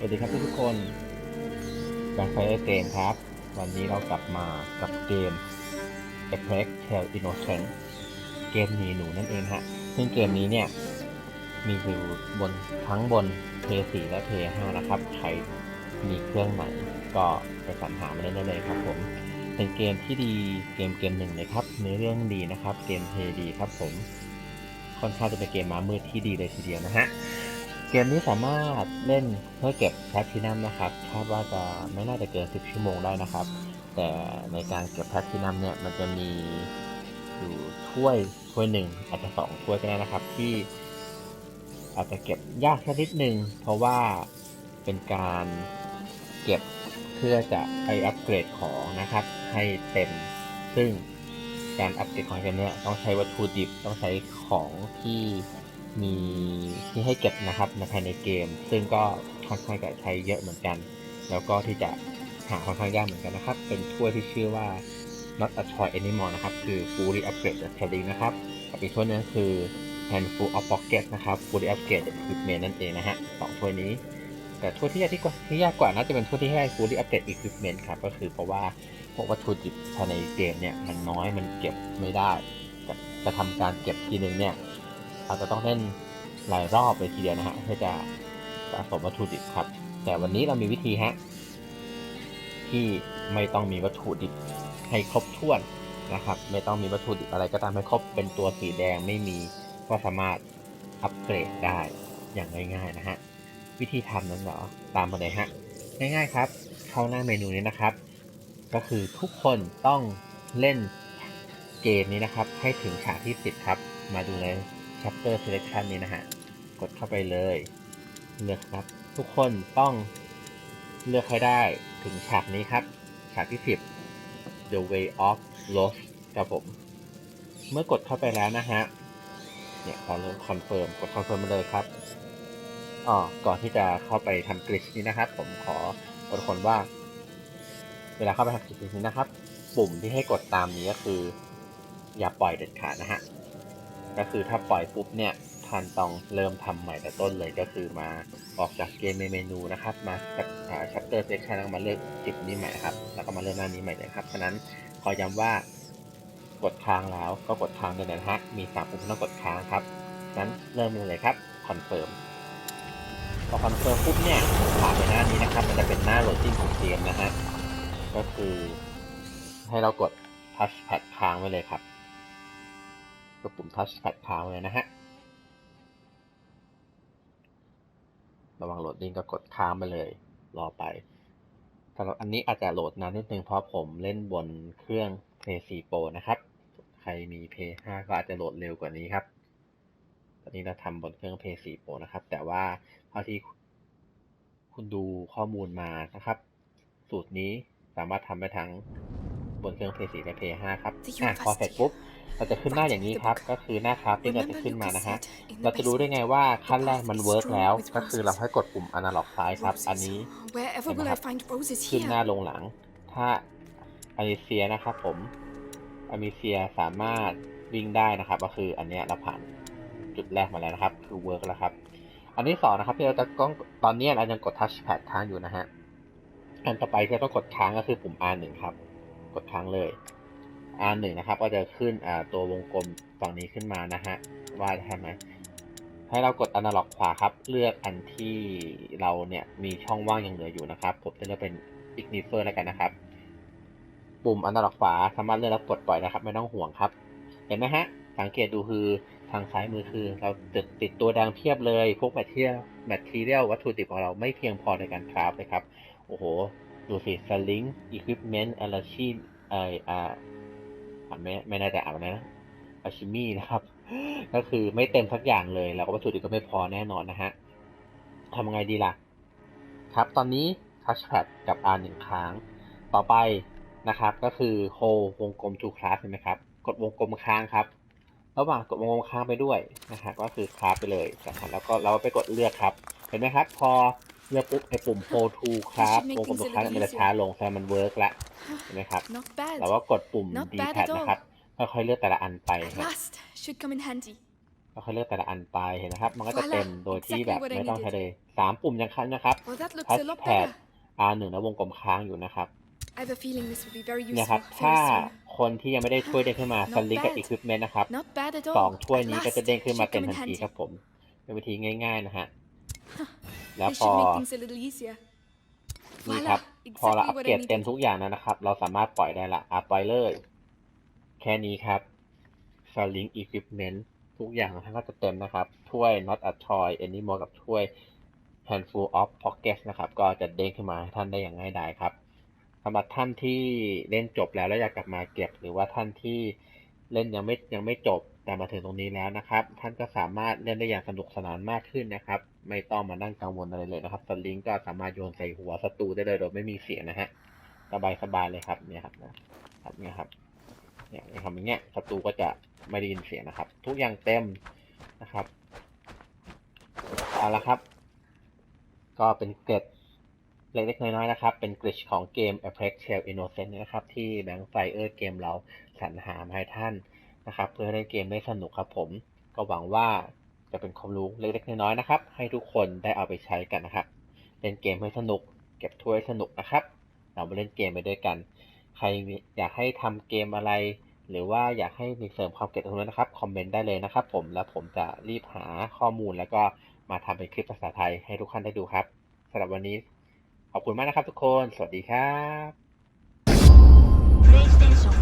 สวัสดีครับทุกคนแบงค์ไฟเกมครับ วันนี้เรากลับมากับเกม a p r e x Tale Innocent เกมหนีหนูนั่นเองฮะ ซึ่งเกมนี้เนี่ย มีอยู่บนทั้งบน P4 และ P5 นะครับ ใครมีเครื่องไหนก็ไปสรรหามาเล่นได้เลยครับผม เป็นเกมที่ดีเกมเกมหนึ่งเลยครับเนื้อเรื่องดีนะครับ เกมเพย์ดีครับผม ค่อนข้างจะเป็นเกมม้ามืดที่ดีเลยทีเดียวนะฮะ เกมนี้สามารถเล่นเพื่อเก็บแพทินัมนะครับคาดว่าจะไม่น่าจะเกิน 10 ชั่วโมงได้นะครับ แต่ในการเก็บแพทินัมเนี่ยมันจะมีอยู่ถ้วยถ้วยหนึ่งอาจจะสองถ้วยก็ได้นะครับ ที่อาจจะเก็บยากสักนิดนึงเพราะว่าเป็นการเก็บเพื่อจะไปอัปเกรดของนะครับ ให้เต็ม ซึ่งการอัปเกรดของเกมเนี้ยต้องใช้วัตถุดิบต้องใช้ของที่ มีที่ให้เก็บนะครับในภายในเกม ซึ่งก็ค่อนข้างจะใช้เยอะเหมือนกัน แล้วก็ที่จะหาค่อนข้างยากเหมือนกันนะครับ เป็นถ้วยที่ชื่อว่า not a toy anymore นะครับ คือ fully upgrade the telling นะครับกับอีกถ้วยนึงคือ handful of pocket นะครับ fully upgrade the equipment นั่นเองนะฮะสองถ้วยนี้ แต่ถ้วยที่ยากที่กว่าที่ยากกว่าน่าจะเป็นถ้วยที่ให้ fully upgrade equipment ครับ ก็คือเพราะว่าพวกวัตถุดิบภายในเกมเนี่ยมันน้อยมันเก็บไม่ได้ จะจะทำการเก็บทีนึงเนี่ย อาจจะต้องเล่นหลายรอบเลยทีเดียวนะฮะเพื่อจะสะสมวัตถุดิบครับ แต่วันนี้เรามีวิธีฮะที่ไม่ต้องมีวัตถุดิบให้ครบถ้วนนะครับ ไม่ต้องมีวัตถุดิบอะไรก็ตามให้ครบเป็นตัวสีแดงไม่มีก็สามารถอัปเกรดได้อย่างง่ายๆนะฮะวิธีทำนั้นเหรอตามมาเลยฮะง่ายๆครับเข้าหน้าเมนูนี้นะครับ ก็คือทุกคนต้องเล่นเกมนี้นะครับ ให้ถึงฉากที่ 10 ครับ มาดูใน chapter selection นี้นะฮะ กดเข้าไปเลยเลือกครับ ทุกคนต้องเลือกให้ได้ถึงฉากนี้ครับ ฉากที่ 10 The Way of Lost ครับผม เมื่อกดเข้าไปแล้วนะฮะ เนี่ยเราเริ่มคอนเฟิร์มกดคอนเฟิร์มมาเลยครับอ๋อก่อนที่จะเข้าไปทำกริชนี้นะครับ ผมขออดคนว่า เวลาเข้าไปทำกริชนี้นะครับ ปุ่มที่ให้กดตามนี้ก็คือ อย่าปล่อยเด็ดขาดนะฮะ ก็คือถ้าปล่อยปุ๊บเนี่ยท่านต้องเริ่มทำใหม่แต่ต้นเลยก็คือมาออกจากเกมในเมนูนะครับ มาจากชัปเตอร์เซ c ชันแล้วมาเลือกจิบนี้ใหม่ครับ แล้วก็มาเริ่มหน้านี้ใหม่เลยครับ ฉะนั้นขอย้ำว่ากดค้างแล้วก็กดค้างเลยนะฮะ มีสามปุ่มต้องกดค้างครับฉะนั้นเริ่มเลยครับ คอนเฟิร์ม พอคอนเฟิร์มปุ๊บเนี่ยผ่านไปหน้านี้นะครับ มันจะเป็นหน้าโหลดดิ้งของเกมนะฮะ ก็คือให้เรากด touchpad ค้างไว้เลยครับ กดปุ่ม touchpad ค้างไว้เลยนะฮะ ระหว่างโหลดดิ้งก็กดค้างไปเลย รอไปสำหรับอันนี้อาจจะโหลดนานนิดนึงเพราะผมเล่นบนเครื่อง Play 4 Pro นะครับ ใครมี Play 5 ก็อาจจะโหลดเร็วกว่านี้ครับ ตอนนี้เราทำบนเครื่อง Play 4 Pro นะครับ แต่ว่าเท่าที่คุณดูข้อมูลมานะครับ สูตรนี้สามารถทำได้ทั้งบนเครื่อง Play 4และ Play 5 ครับ The อะพอเสร็จปุ๊บ เราจะขึ้นหน้าอย่างนี้ครับ ก็คือหน้าครับที่เราจะขึ้นมานะฮะ เราจะรู้ได้ไงว่าขั้นแรกมันเวิร์กแล้ว ก็คือเราให้กดปุ่ม analog ซ้ายครับ อันนี้ Wherever will I find roses ขึ้นหน้า here? ลงหลัง ถ้าอเมเซียนะครับผมอเมเซียสามารถวิ่งได้นะครับ ก็คืออันเนี้ยเราผ่านจุดแรกมาแล้วนะครับ คือเวิร์กแล้วครับ อันที่สองนะครับที่เราจะต้องตอนเนี้ยเรายังกด touchpad ค้างอยู่นะฮะ อันต่อไปที่เราต้องกดค้างก็คือปุ่ม R1 ครับ กดค้างเลย R1 นะครับ ก็จะขึ้นอ่าตัววงกลมฝั่งนี้ขึ้นมานะฮะว่าจะทำไหมให้เรากด analog ขวาครับ เลือกอันที่เราเนี่ยมีช่องว่างยังเหลืออยู่นะครับ ผมจะเลือกเป็น igniter แล้วกันนะครับ ปุ่ม analog ขวาสามารถเลือกแล้วกดปล่อยนะครับ ไม่ต้องห่วงครับ เห็นไหมฮะ สังเกตดูคือทางซ้ายมือคือ เราติดติดตัวแดงเพียบเลย พวกแมทเทียลแมทเทียลวัตถุดิบของเราไม่เพียงพอในการคราฟเลยครับ โอ้โห ดูสิสลิง equipment a l a c h i เอ่ออ่าานไม่ไม่น่าจะอ่านนะอาชิมีนะครับ ก็คือไม่เต็มสักอย่างเลย แล้วก็วัตถุดิบก็ไม่พอแน่นอนนะฮะทำยังไงดีล่ะ ครับ ตอนนี้ touchpad กับ R หนึ่งครั้ง ต่อไปนะครับ ก็คือ hold วงกลม to class เห็นไหมครับ กดวงกลมค้างครับ ระหว่างกดวงกลมค้างไปด้วยนะครับก็คือคราฟไปเลยนะครับแล้วก็เราไปกดเลือกครับ เห็นไหมครับ พอเลือกปุ๊บไอ้ปุ่ม hold to ครับวงกลม to class มันจะช้าลงแสดงมันเวิร์กแล้วเห็ นไหมครับ Not bad. เราก็กดปุ่ม Not D bad pad at all นะครับค่อยๆเลือกแต่ละอันไป At ครับ last, should come in handy. ก็เขาเลือกแต่ละอันไปเห็นนะครับ มันก็จะ Voila เต็มโดยที่แบบ Exactly what I ไม่ต้อง needed ใช้เลยสามปุ่มยังคันนะครับ Well, that looks Touch a lot pad better. R หนึ่งแล้ววงกลมค้างอยู่นะครับ I have a feeling this will be very เนี่ยครับ useful ถ้า very soon. คนที่ยังไม่ได้ถ้วยเด้งขึ้นมาส Not ลิงกับ bad อุปกรณ์นะครับ Not bad at สอง all. ถ้วย At นี้ก็จะ last, เด้งขึ้นมา should เต็ม come ทั in นที handy. ครับผม เป็นวิธีง่าย ๆ นะฮะ แล้ว This พอ นี่ครับ Voila, พอเราอัป exactly what เกร I ดเต็ม needed. ทุกอย่างแล้วนะครับ เราสามารถปล่อยได้ละอะปล่อยเลย แค่นี้ครับ s l i n k Equipment ทุกอย่างของท่านก็จะเต็มนะครับ ถ้วย Not a Toy Anymore กับถ้วย Handful of Pockets นะครับ ก็จะเด้งขึ้นมาให้ท่านได้อย่างง่ายดายครับสำหรับท่านที่เล่นจบแล้วแล้วอยากกลับมาเก็บ หรือว่าท่านที่เล่นยังไม่ยังไม่จบ แต่มาถึงตรงนี้แล้วนะครับ ท่านก็สามารถเล่นได้อย่างสนุกสนานมากขึ้นนะครับ ไม่ต้องมานั่งกังวลอะไรเลยนะครับสลิงก็สามารถโยนใส่หัวศัตรูได้เลยโดยไม่มีเสียงนะฮะสบายสบายเลยครับเนี่ยครับนะครับเนี่ยครับเนี่ยทำอย่างเงี้ยศัตรูก็จะไม่ได้ยินเสียงนะครับ ทุกอย่างเต็มนะครับเอาละครับ ก็เป็นเกร็ดเล็กๆน้อยๆนะครับ เป็นกริชของเกม a p e x Trail Innocent นะครับ ที่แบงค์ไฟเออร์เกมเราสรรหามาให้ท่าน นะครับ เพื่อเล่นเกมได้สนุกครับผม ก็หวังว่าจะเป็นความรู้เล็กๆน้อยๆนะครับ ให้ทุกคนได้เอาไปใช้กันนะครับ เล่นเกมให้สนุก เก็บถ้วยสนุกนะครับ เรามาเล่นเกมไปด้วยกัน ใครอยากให้ทำเกมอะไร หรือว่าอยากให้มีเสริมความเก็บตรงนั้นนะครับ คอมเมนต์ได้เลยนะครับ ผม แล้วผมจะรีบหาข้อมูลแล้วก็มาทำเป็นคลิปภาษาไทยให้ทุกท่านได้ดูครับสำหรับวันนี้ ขอบคุณมากนะครับทุกคน สวัสดีครับ PlayStation